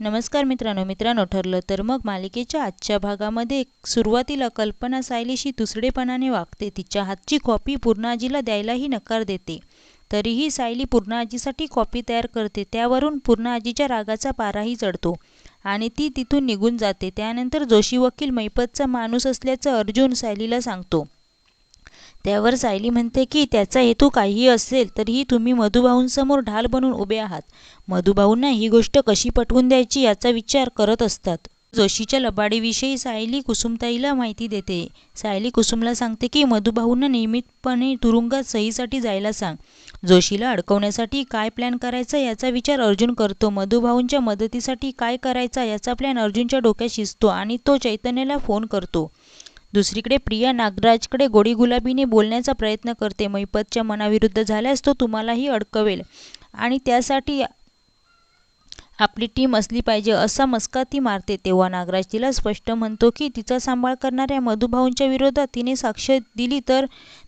नमस्कार मित्रांनो मित्रांनो ठरलं तर मग मालिकेच्या आजच्या भागामध्ये सुरुवातीला कल्पना सायलीशी दुसरेपणाने वागते. तिच्या हातची कॉपी पूर्णाजीला द्यायलाही नकार देते. तरीही सायली पूर्णाजीसाठी कॉपी तयार करते त्यावरून पूर्णाजीच्या रागाचा पाराही चढतो आणि ती तिथून निघून जाते. त्यानंतर जोशी वकील मैपतचा माणूस असल्याचं अर्जुन सायलीला सांगतो. त्यावर सायली म्हणते की त्याचा हेतू काहीही असेल तरीही तुम्ही मधुभाऊंसमोर ढाल बनून उभे आहात. मधुभाऊंना ही गोष्ट कशी पटवून द्यायची याचा विचार करत असतात. जोशीच्या लबाडीविषयी सायली कुसुमताईला माहिती देते. सायली कुसुमला सांगते की मधुभाऊंना नियमितपणे तुरुंगात सहीसाठी जायला सांग. जोशीला अडकवण्यासाठी काय प्लॅन करायचा याचा विचार अर्जुन करतो. मधुभाऊंच्या मदतीसाठी काय करायचा याचा प्लॅन अर्जुनच्या डोक्यात शिजतो आणि तो चैतन्याला फोन करतो. दुसरीकडे प्रिया नागराजकडे गोडी गुलाबीने बोलण्याचा प्रयत्न करते. मैपतच्या मनाविरुद्ध झाल्यास तो तुम्हालाही अडकवेल आणि त्यासाठी आपली टीम असली पाहिजे असा मस्का ती मारते. तेव्हा नागराज तिला स्पष्ट म्हणतो की तिचा सांभाळ करणाऱ्या मधुभाऊंच्या विरोधात तिने साक्ष दिली तर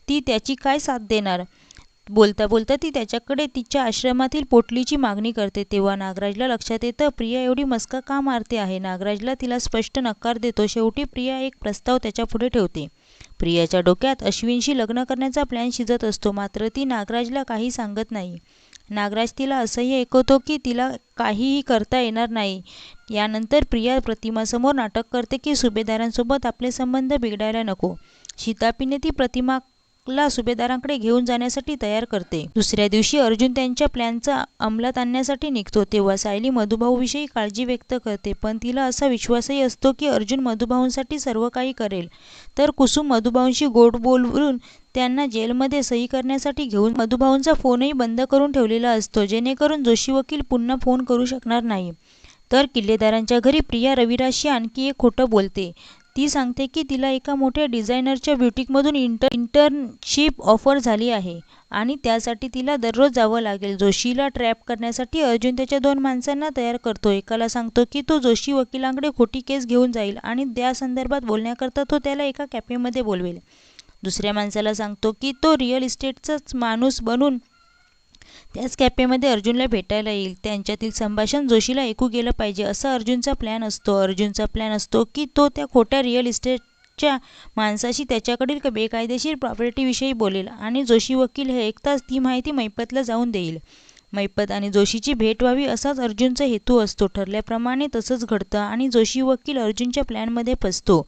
ती त्याची काय साथ देणार? बोलता बोलता ती त्याच्याकडे तिच्या आश्रमातील पोटलीची मागणी करते. तेव्हा नागराजला लक्षात येतं प्रिया एवढी मस्का का मारते आहे? नागराजला तिला स्पष्ट नकार देतो. शेवटी प्रिया एक प्रस्ताव त्याच्यापुढे ठेवते. प्रियाच्या डोक्यात अश्विनशी लग्न करण्याचा प्लॅन शिजत असतो. मात्र ती नागराजला काही सांगत नाही. नागराज तिला असंही ऐकवतो की तिला काहीही करता येणार नाही. यानंतर प्रिया प्रतिमासमोर नाटक करते की सुभेदारांसोबत आपले संबंध बिघडायला नको. शितापीने ती प्रतिमा ला सुभेदारांकडे घेऊन जाण्यासाठी तयार करते. दुसऱ्या दिवशी अर्जुन त्यांच्या प्लॅनचा अंमलात आणण्यासाठी निघतो. तेव्हा सायली मधुभाऊविषयी काळजी व्यक्त करते पण तिला असा विश्वासही असतो की अर्जुन मधुभाऊंसाठी सर्व काही करेल. तर कुसुम मधुभाऊंशी गोड बोलून त्यांना जेलमध्ये सही करण्यासाठी घेऊन मधुभाऊंचा फोनही बंद करून ठेवलेला असतो जेणेकरून जोशी वकील पुन्हा फोन करू शकणार नाही. तर किल्लेदारांच्या घरी प्रिया रविराशी आणखी एक खोटं बोलते. ती सांगते की तिला एका मोठ्या डिझायनरच्या ब्युटिकमधून इंटर इंटर्नशिप ऑफर झाली आहे आणि त्यासाठी तिला दररोज जावं लागेल. जोशीला ट्रॅप करण्यासाठी अर्जुन त्याच्या दोन माणसांना तयार करतो. एकाला सांगतो की तो जोशी वकिलांकडे खोटी केस घेऊन जाईल आणि त्या संदर्भात बोलण्याकरता तो त्याला एका कॅफेमध्ये बोलवेल. दुसऱ्या माणसाला सांगतो की तो रिअल इस्टेटचाच माणूस बनून त्याच कॅफेमध्ये अर्जुनला भेटायला येईल. त्यांच्यातील संभाषण जोशीला ऐकू गेलं पाहिजे. असा अर्जुनचा प्लॅन असतो. अर्जुनचा प्लॅन असतो की तो त्या खोट्या रिअल इस्टेटच्या माणसाशी त्याच्याकडील बेकायदेशीर प्रॉपर्टीविषयी बोलेल आणि जोशी वकील हे ऐकताच ती माहिती मैपतला जाऊन देईल. मैपत आणि जोशीची भेट व्हावी असाच अर्जुनचा हेतू असतो. ठरल्याप्रमाणे तसंच घडतं आणि जोशी वकील अर्जुनच्या प्लॅनमध्ये फसतो.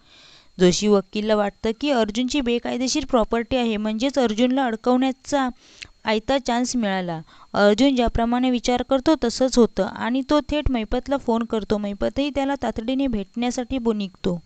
जोशी वकीलला वाटतं की अर्जुनची बेकायदेशीर प्रॉपर्टी आहे. म्हणजेच अर्जुनला अडकवण्याचा आयता चान्स मिळाला. अर्जुन ज्याप्रमाणे विचार करतो तसंच होतं. आणि तो थेट मैपतला फोन करतो. मैपतही त्याला तातडीने भेटण्यासाठी बो निघतो